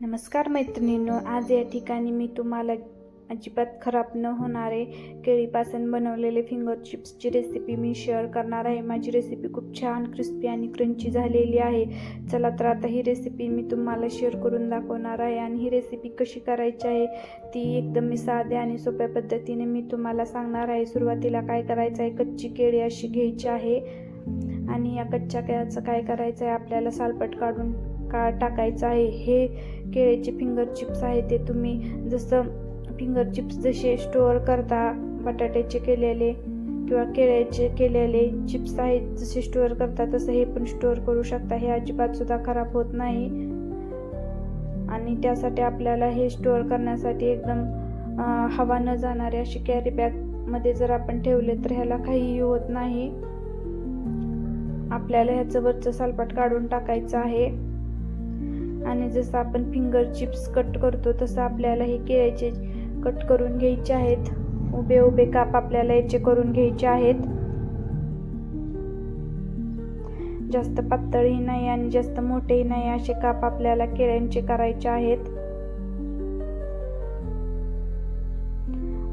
नमस्कार मैत्रिणींनो आज या ठिकाणी मी तुम्हाला अजिबात खराब न होणारे केळीपासून बनवलेले फिंगर चिप्सची रेसिपी मी शेअर करणार आहे. माझी रेसिपी खूप छान क्रिस्पी आणि क्रंची झालेली आहे. चला तर आता ही रेसिपी मी तुम्हाला शेअर करून दाखवणार आहे आणि ही रेसिपी कशी करायची आहे ती एकदम मी साध्या आणि सोप्या पद्धतीने मी तुम्हाला सांगणार आहे. सुरुवातीला काय करायचं आहे कच्ची केळी अशी घ्यायची आहे आणि या कच्च्या केळ्याचं काय करायचं आहे आपल्याला सालपट काढून का टाकायचं आहे हे केळीचे फिंगर चिप्स आहे ते तुम्ही जसं फिंगर चिप्स जसे स्टोअर करता बटाट्याचे केलेले किंवा केळ्याचे केलेले चिप्स आहेत जसे स्टोअर करता तसं हे पण स्टोअर करू शकता. हे अजिबात सुद्धा खराब होत नाही. आणि त्यासाठी आपल्याला हे स्टोअर करण्यासाठी एकदम हवा न जाणारे अशी कॅरी बॅगमध्ये जर आपण ठेवले तर ह्याला काहीही होत नाही. आपल्याला ह्याचं वरचं सालपाट काढून टाकायचं आहे. आणि जसं आपण फिंगर चिप्स कट करतो तसं आपल्याला हे केळ्याचे कट करून घ्यायचे आहेत. उभे उभे काप आपल्याला याचे करून घ्यायचे आहेत. जास्त पातळही नाही आणि जास्त मोठेही नाही असे काप आपल्याला केळ्यांचे करायचे आहेत.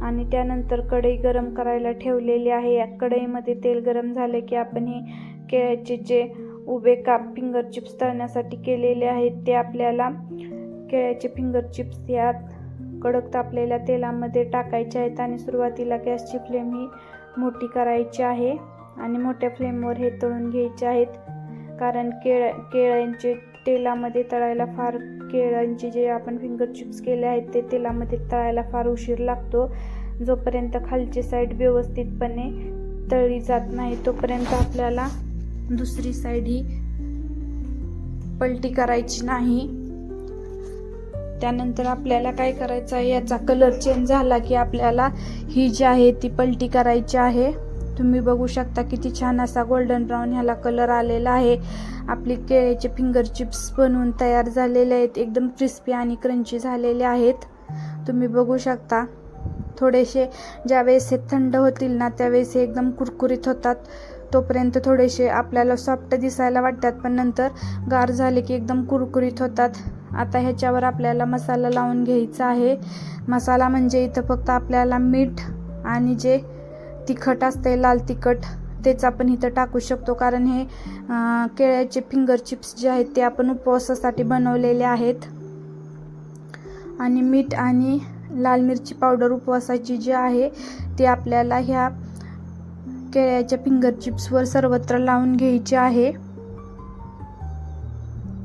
आणि त्यानंतर कढई गरम करायला ठेवलेली आहे. या कढईमध्ये तेल गरम झालं की आपण हे केळ्याचे जे उभे काप फिंगर चिप्स तळण्यासाठी केलेले आहेत. ते आपल्याला केळ्याचे फिंगर चिप्स यात कडक तापलेल्या तेलामध्ये टाकायचे आहेत आणि सुरुवातीला गॅसची फ्लेम ही मोठी करायची आहे आणि मोठ्या फ्लेमवर हे तळून घ्यायचे आहेत. कारण केळ केळ्यांचे तेलामध्ये तळायला फार केळ्यांचे जे आपण फिंगर चिप्स केले आहेत ते तेलामध्ये तळायला फार उशीर लागतो. जोपर्यंत खालची साईड व्यवस्थितपणे तळली जात नाही तोपर्यंत आपल्याला दुसरी साईड ही पलटी करायची नाही. त्यानंतर आपल्याला काय करायचं आहे? याचा कलर चेंज झाला की आपल्याला ही जी आहे ती पलटी करायची आहे. तुम्ही बघू शकता किती छान असा गोल्डन ब्राऊन ह्याला कलर आलेला आहे. आपली केळ्याचे फिंगर चिप्स बनवून तयार झालेले आहेत. एकदम क्रिस्पी आणि क्रंची झालेले आहेत. तुम्ही बघू शकता. थोडेसे ज्यावेळेस हे थंड होतील ना त्यावेळेस हे एकदम कुरकुरीत होतात. तोपर्यंत थोडेसे आपल्याला सॉफ्ट दिसायला वाटतात पण नंतर गार झाले की एकदम कुरकुरीत होतात. आता ह्याच्यावर आपल्याला मसाला लावून घ्यायचा आहे. मसाला म्हणजे इथं फक्त आपल्याला मीठ आणि जे तिखट असते लाल तिखट तेच आपण इथं टाकू शकतो. कारण हे केळ्याचे फिंगर चिप्स जे आहेत ते आपण उपवासासाठी बनवलेले आहेत. आणि मीठ आणि लाल मिरची पावडर उपवासाची जी आहे ती आपल्याला ह्या केळ्याच्या फिंगर चिप्सवर सर्वत्र लावून घ्यायची आहे.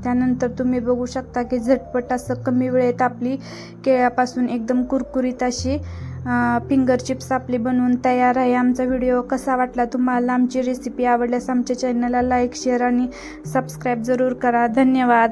त्यानंतर तुम्ही बघू शकता की झटपट असं कमी वेळेत आपली केळ्यापासून एकदम कुरकुरीत अशी फिंगर चिप्स आपली बनवून तयार आहे. आमचा व्हिडिओ कसा वाटला तुम्हाला? आमची रेसिपी आवडल्यास आमच्या चॅनलला लाईक शेअर आणि सबस्क्राईब जरूर करा. धन्यवाद.